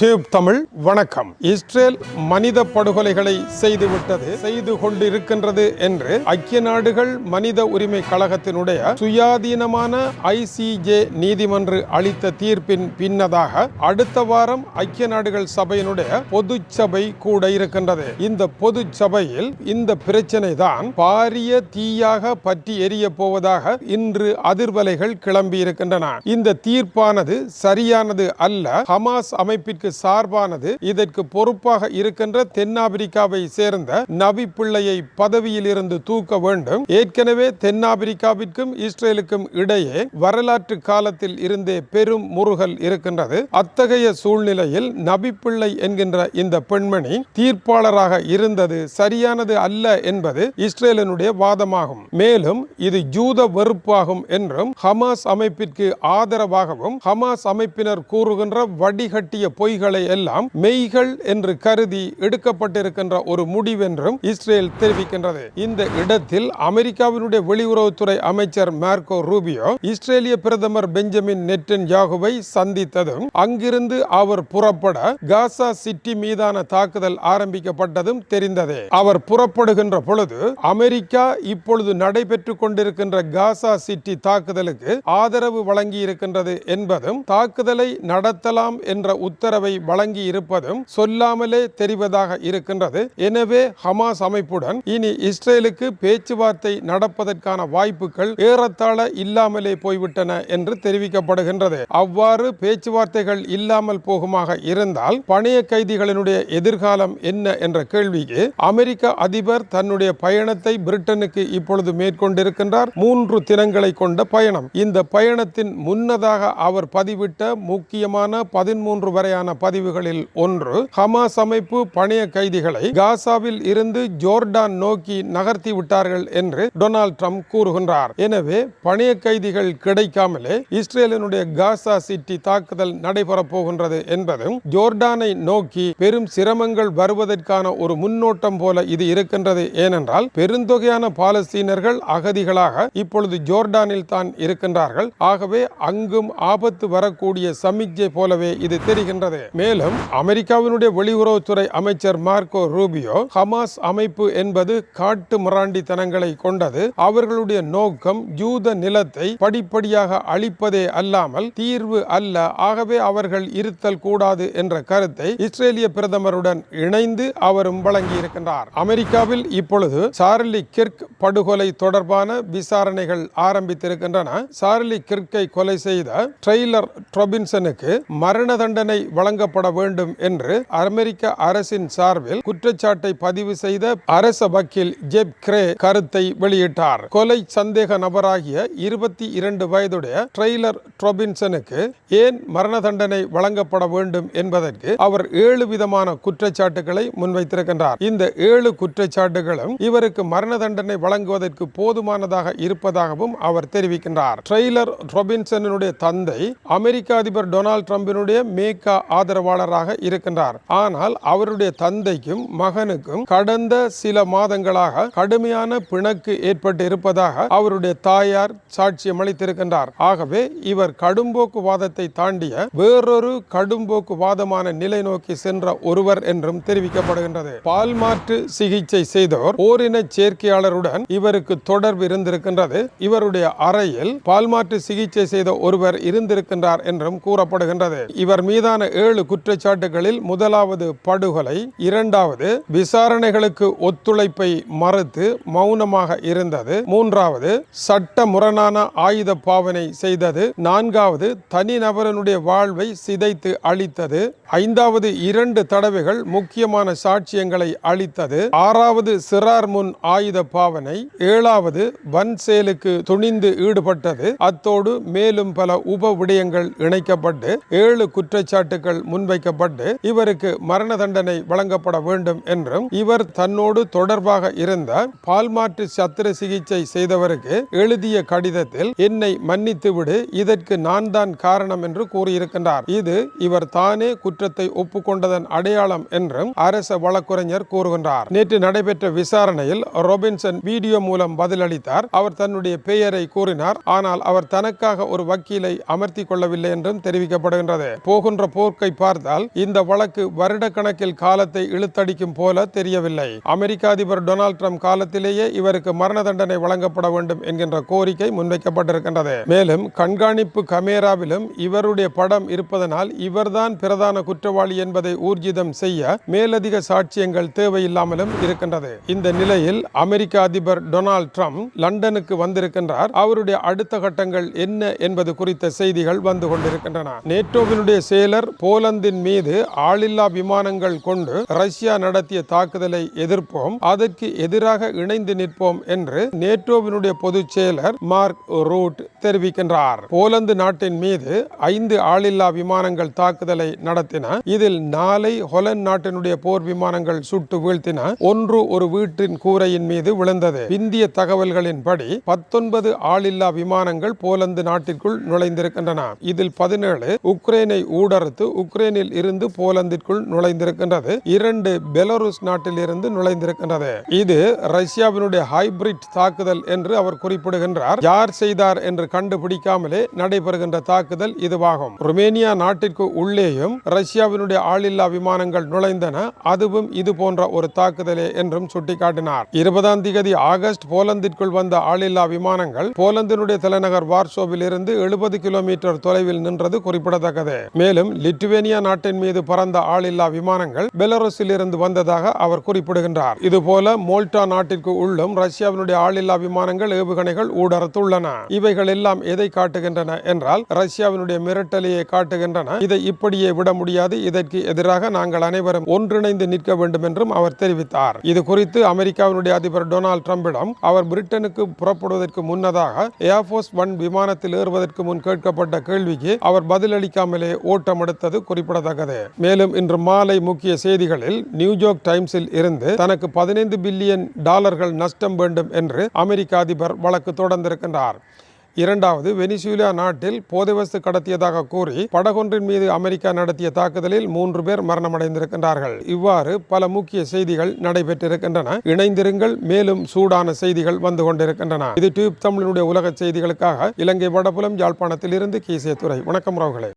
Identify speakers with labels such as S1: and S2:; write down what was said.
S1: Tube Tamil வணக்கம். Israel மனித படுகொலைகளை செய்துவிட்டது செய்து கொண்டிருக்கின்றது என்று ஐக்கிய நாடுகள் மனித உரிமை கழகத்தினுடைய சுயாதீனமான ஐசிஜே நீதிமன்று அளித்த தீர்ப்பின் பின்னதாக அடுத்த வாரம் ஐக்கிய நாடுகள் சபையினுடைய பொது சபை கூட இருக்கின்றது. இந்த பொது சபையில் இந்த பிரச்சனை தான் பாரிய தீயாக பற்றி எரிய போவதாக இன்று அதிர்வலைகள் கிளம்பி இருக்கின்றன இந்த தீர்ப்பானது சரியானது அல்ல ஹமாஸ் அமைப்பிற்கு சார்பானது. இதற்கு பொறுப்பாக இருக்கின்ற தென்னாப்பிரிக்காவை சேர்ந்த நபி பிள்ளையை பதவியில் இருந்து தூக்க வேண்டும். ஏற்கனவே தென்னாப்பிரிக்காவிற்கும் இஸ்ரேலுக்கும் இடையே வரலாற்று காலத்தில் இருந்தே பெரும் முருகல் இருக்கின்றது. அத்தகைய சூழ்நிலையில் நபி பிள்ளை என்கின்ற இந்த பெண்மணி தீர்ப்பாளராக இருந்தது சரியானது அல்ல என்பது இஸ்ரேலினுடைய வாதமாகும். மேலும் இது ஜூத வெறுப்பாகும் என்றும் ஹமாஸ் அமைப்பிற்கு ஆதரவாகவும் ஹமாஸ் அமைப்பினர் கூறுகின்ற வடிகட்டிய பொய் பொய்களை எல்லாம் மெய்கள் என்று கருதி எடுக்கப்பட்டிருக்கின்ற ஒரு முடிவென்றும் இஸ்ரேல் தெரிவிக்கின்றது. இந்த இடத்தில் அமெரிக்காவினுடைய வெளியுறவுத்துறை அமைச்சர் மார்க்கோ ரூபியோ இஸ்ரேலிய பிரதமர் பெஞ்சமின் நெட்டன் யாகுவை சந்தித்ததும் அங்கிருந்து அவர் புறப்பட காசா சிட்டி மீதான தாக்குதல் ஆரம்பிக்கப்பட்டதும் தெரிந்ததே. அவர் புறப்படுகின்ற பொழுது அமெரிக்கா இப்பொழுது நடைபெற்றுக் கொண்டிருக்கின்ற காசா சிட்டி தாக்குதலுக்கு ஆதரவு வழங்கி இருக்கின்றது என்பதும் தாக்குதலை நடத்தலாம் என்ற உத்தரவை வழங்கி இருப்பதும் சொல்லாமலே தெரிவதாக இருக்கின்றது. எனவே ஹமாஸ் அமைப்புடன் இனி இஸ்ரேலுக்கு பேச்சுவார்த்தை நடப்பதற்கான வாய்ப்புகள் ஏறத்தாழ இல்லாமலே போய்விட்டன என்று தெரிவிக்கப்படுகின்றது. அவ்வாறு பேச்சுவார்த்தைகள் இல்லாமல் போகுமாக இருந்தால் பணைய கைதிகளினுடைய எதிர்காலம் என்ன என்ற கேள்விக்கு அமெரிக்க அதிபர் தன்னுடைய பயணத்தை பிரிட்டனுக்கு இப்பொழுது மேற்கொண்டிருக்கின்றார். மூன்று தினங்களை கொண்ட பயணம். இந்த பயணத்தின் முன்னதாக அவர் பதிவிட்ட முக்கியமான பதிமூன்று வரையான பதிவுகளில் ஒன்று ஹமாஸ் அமைப்பு பணைய கைதிகளை காசாவில் இருந்து ஜோர்டான் நோக்கி நகர்த்தி விட்டார்கள் என்று டொனால்ட் ட்ரம்ப் கூறுகின்றார். எனவே பணைய கைதிகள் கிடைக்காமலே இஸ்ரேலினுடைய காசா சிட்டி தாக்குதல் நடைபெறப் போகின்றது என்பதும் ஜோர்டானை நோக்கி பெரும் சிரமங்கள் வருவதற்கான ஒரு முன்னோட்டம் போல இது இருக்கின்றது. ஏனென்றால் பெருந்தொகையான பாலஸ்தீனர்கள் அகதிகளாக இப்பொழுது ஜோர்டானில் தான் இருக்கின்றார்கள். ஆகவே அங்கும் ஆபத்து வரக்கூடிய சமிக்ஞை போலவே இது தெரிகின்றது. மேலும் அமெரிக்காவினுடைய வெளியுறவுத்துறை அமைச்சர் மார்க்கோ ரூபியோ ஹமாஸ் அமைப்பு என்பது காட்டு மிராண்டித்தனங்களை கொண்டது. அவர்களுடைய நோக்கம் ஜூத நிலத்தை படிப்படியாக அழிப்பதே அல்லாமல் தீர்வு அல்ல ஆகவே அவர்கள் இருத்தல் கூடாது என்ற கருத்தை இஸ்ரேலிய பிரதமருடன் இணைந்து அவரும் வழங்கியிருக்கின்றார். அமெரிக்காவில் இப்பொழுது சார்லி கிர்க் படுகொலை தொடர்பான விசாரணைகள் ஆரம்பித்திருக்கின்றன. சார்லி கிர்க்கை கொலை செய்த ட்ரெய்லர் ட்ரொபின்சனுக்கு மரண தண்டனை வழங்க வழங்கப்பட வேண்டும் என்று அமெரிக்க அரசின் சார்பில் குற்றச்சாட்டை பதிவு செய்த அரச வக்கீல் ஜெப் கிரே கருத்தை வெளியிட்டார். கொலை சந்தேக நபராகிய இருபத்தி இரண்டு வயதுடைய ட்ரெய்லர் ட்ரொபின்சனுக்கு ஏன் மரண தண்டனை வழங்கப்பட வேண்டும் என்பதற்கு அவர் ஏழு விதமான குற்றச்சாட்டுகளை முன்வைத்திருக்கின்றார். இந்த ஏழு குற்றச்சாட்டுகளும் இவருக்கு மரண தண்டனை வழங்குவதற்கு போதுமானதாக இருப்பதாகவும் அவர் தெரிவிக்கின்றார். ட்ரெய்லர் ரொபின்சனுடைய தந்தை அமெரிக்க அதிபர் டொனால்ட் ட்ரம்பினுடைய மேக்கா ஆதரவாளராக இருக்கின்றார். ஆனால் அவருடைய தந்தைக்கும் மகனுக்கும் கடந்த சில மாதங்களாக கடுமையான பிணக்கு ஏற்பட்டு இருப்பதாக அவருடைய தாயார் சாட்சியம் அளித்திருக்கின்றார். ஆகவே இவர் கடும்போக்கு வாதத்தை தாண்டிய வேறொரு கடும்போக்கு வாதமான நிலை நோக்கி சென்ற ஒருவர் என்றும் தெரிவிக்கப்படுகின்றது. பால் மாற்று சிகிச்சை செய்தோர் ஓரின சேர்க்கையாளருடன் இவருக்கு தொடர்பு இருந்திருக்கின்றது. இவருடைய அறையில் பால் மாற்று சிகிச்சை செய்த ஒருவர் இருந்திருக்கின்றார் என்றும் கூறப்படுகின்றது. இவர் மீதான ஏழு குற்றச்சாட்டுகளில் முதலாவது படுகொலை இரண்டாவது விசாரணைகளுக்கு ஒத்துழைப்பை மறுத்து மௌனமாக இருந்தது மூன்றாவது சட்ட முரணான ஆயுத பாவனை செய்தது நான்காவது தனிநபரனுடைய வாழ்வை சிதைத்து அழித்தது ஐந்தாவது இரண்டு தடவைகள் முக்கியமான சாட்சியங்களை அளித்தது ஆறாவது சிறார் முன் ஆயுத பாவனை ஏழாவது வன் செயலுக்கு துணிந்து ஈடுபட்டது அத்தோடு மேலும் பல உப விடயங்கள் இணைக்கப்பட்டு ஏழு குற்றச்சாட்டுகள் முன்வைக்கப்பட்டு இவருக்கு மரண தண்டனை வழங்கப்பட வேண்டும் என்றும் இவர் தன்னோடு தொடர்பாக இருந்த பால்மாற்று சத்திர சிகிச்சை செய்தவருக்கு எழுதிய கடிதத்தில் என்னை மன்னித்து விடு இதற்கு நான் தான் காரணம் என்று கூறியிருக்கின்றார். இது இவர் தானே குற்றத்தை ஒப்புக்கொண்டதன் அடையாளம் என்றும் அரச வழக்குரைஞர் கூறுகின்றார். நேற்று நடைபெற்ற விசாரணையில் ரொபின்சன் வீடியோ மூலம் பதிலளித்தார். அவர் தன்னுடைய பெயரை கூறினார். ஆனால் அவர் தனக்காக ஒரு வக்கீலை அமர்த்தி கொள்ளவில்லை என்றும் தெரிவிக்கப்படுகின்றது. போகின்ற போர்க்கை போக்கை பார்த்தால் இந்த வழக்கு வருடக்கணக்கில் காலத்தை இழுத்தடிக்கும் போல தெரியவில்லை. அமெரிக்க அதிபர் டொனால்டு ட்ரம்ப் காலத்திலேயே இவருக்கு மரண தண்டனை வழங்கப்பட வேண்டும் என்கின்ற கோரிக்கை முன்வைக்கப்பட்டிருக்கின்றது. மேலும் கண்காணிப்பு கமேராவிலும் இவருடைய படம் இருப்பதனால் இவர்தான் பிரதான குற்றவாளி என்பதை ஊர்ஜிதம் செய்ய மேலதிக சாட்சியங்கள் தேவையில்லாமலும் இருக்கின்றது. இந்த நிலையில் அமெரிக்க அதிபர் டொனால்ட் ட்ரம்ப் லண்டனுக்கு வந்திருக்கின்றார். அவருடைய அடுத்த கட்டங்கள் என்ன என்பது குறித்த செய்திகள் வந்து கொண்டிருக்கின்றன. நேட்டோவினுடைய செயலர் போர் போலந்தின் மீது ஆளில்லா விமானங்கள் கொண்டு ரஷ்யா நடத்திய தாக்குதலை எதிர்ப்போம் அதற்கு எதிராக இணைந்து நிற்போம் என்று நேட்டோவினுடைய பொதுச் செயலர் மார்க் ரூட் தெரிவிக்கின்றார். போலந்து நாட்டின் மீது ஐந்து ஆளில்லா விமானங்கள் தாக்குதலை நடத்தின இதில் நாளை ஹொலன் நாட்டினுடைய போர் விமானங்கள் சுட்டு வீழ்த்தின ஒன்று ஒரு வீட்டின் கூரையின் மீது விழுந்தது. இந்திய தகவல்களின்படி பத்தொன்பது ஆளில்லா விமானங்கள் போலந்து நாட்டிற்குள் நுழைந்திருக்கின்றன. இதில் பதினேழு உக்ரைனை ஊடறுத்து உக்ரைனில் இருந்து போலந்திற்குள் நுழைந்திருக்கின்றது. இரண்டு பெலருஸ் நாட்டில் இருந்து நுழைந்திருக்கின்றது. இது ரஷ்யாவினுடைய ஹைபிரிட் தாக்குதல் என்று அவர் குறிப்பிடுகின்றார். யார் செய்தார் என்று கண்டுபிடிக்காமலே நடைபெறுகின்ற தாக்குதல் இதுவாகும். ருமேனியா நாட்டிற்கு உள்ளேயும் ரஷ்யாவினுடைய ஆளில்லா விமானங்கள் நுழைந்தன. அதுவும் இது போன்ற ஒரு தாக்குதலே என்றும் சுட்டிக்காட்டினார். இருபதாம் தேதி ஆகஸ்ட் போலந்திற்குள் வந்த ஆளில்லா விமானங்கள் போலந்தினுடைய தலைநகர் வார்சோவில் இருந்து எழுபது கிலோமீட்டர் தொலைவில் நின்றது குறிப்பிடத்தக்கது. மேலும் லிட்டுவே லிட்டுவேனியா நாட்டின் மீது பறந்த ஆளில்லா விமானங்கள் பெலரஸில் இருந்து வந்ததாக அவர் குறிப்பிடுகின்றார். இதுபோல மோல்டா நாட்டிற்கு உள்ளும் ரஷ்யாவினுடைய ஆளில்லா விமானங்கள் ஏவுகணைகள் ஊடறுத்துள்ளன இவைகள் எல்லாம் எதை காட்டுகின்றன என்றால் ரஷ்யாவினுடைய மிரட்டலையை காட்டுகின்றன. இதை இப்படியே விட முடியாது. இதற்கு எதிராக நாங்கள் அனைவரும் ஒன்றிணைந்து நிற்க வேண்டும் என்றும் அவர் தெரிவித்தார். இது குறித்து அமெரிக்காவினுடைய அதிபர் டொனால்ட் டிரம்பிடம் அவர் பிரிட்டனுக்கு புறப்படுவதற்கு முன்னதாக ஏர்போர்ஸ் ஒன் விமானத்தில் ஏறுவதற்கு முன் கேட்கப்பட்ட கேள்விக்கு அவர் பதிலளிக்காமலே ஓட்டம் எடுத்தது குறிப்பிடத்தக்கது. மேலும் இன்று மாலை முக்கிய செய்திகளில் நியூயார்க் டைம்ஸில் இருந்து தனக்கு பதினைந்து பில்லியன் டாலர்கள் நஷ்டம் வேண்டும் என்று அமெரிக்க அதிபர் வழக்கு தொடர்ந்திருக்கின்றார். இரண்டாவது வெனிசுலா நாட்டில் போதைவஸ்து கடத்தியதாக கூறி படகொன்றின் மீது அமெரிக்கா நடத்திய தாக்குதலில் மூன்று பேர் மரணமடைந்திருக்கின்றார்கள். இவ்வாறு பல முக்கிய செய்திகள் நடைபெற்றிருக்கின்றன. இணைந்திருங்கள் மேலும் சூடான செய்திகள் வந்து கொண்டிருக்கின்றன. இது டியூப் தமிழினுடைய உலக செய்திகளுக்காக இலங்கை வடபுலம் யாழ்ப்பாணத்தில் இருந்து கீசே துறை வணக்கம் ராவுகளே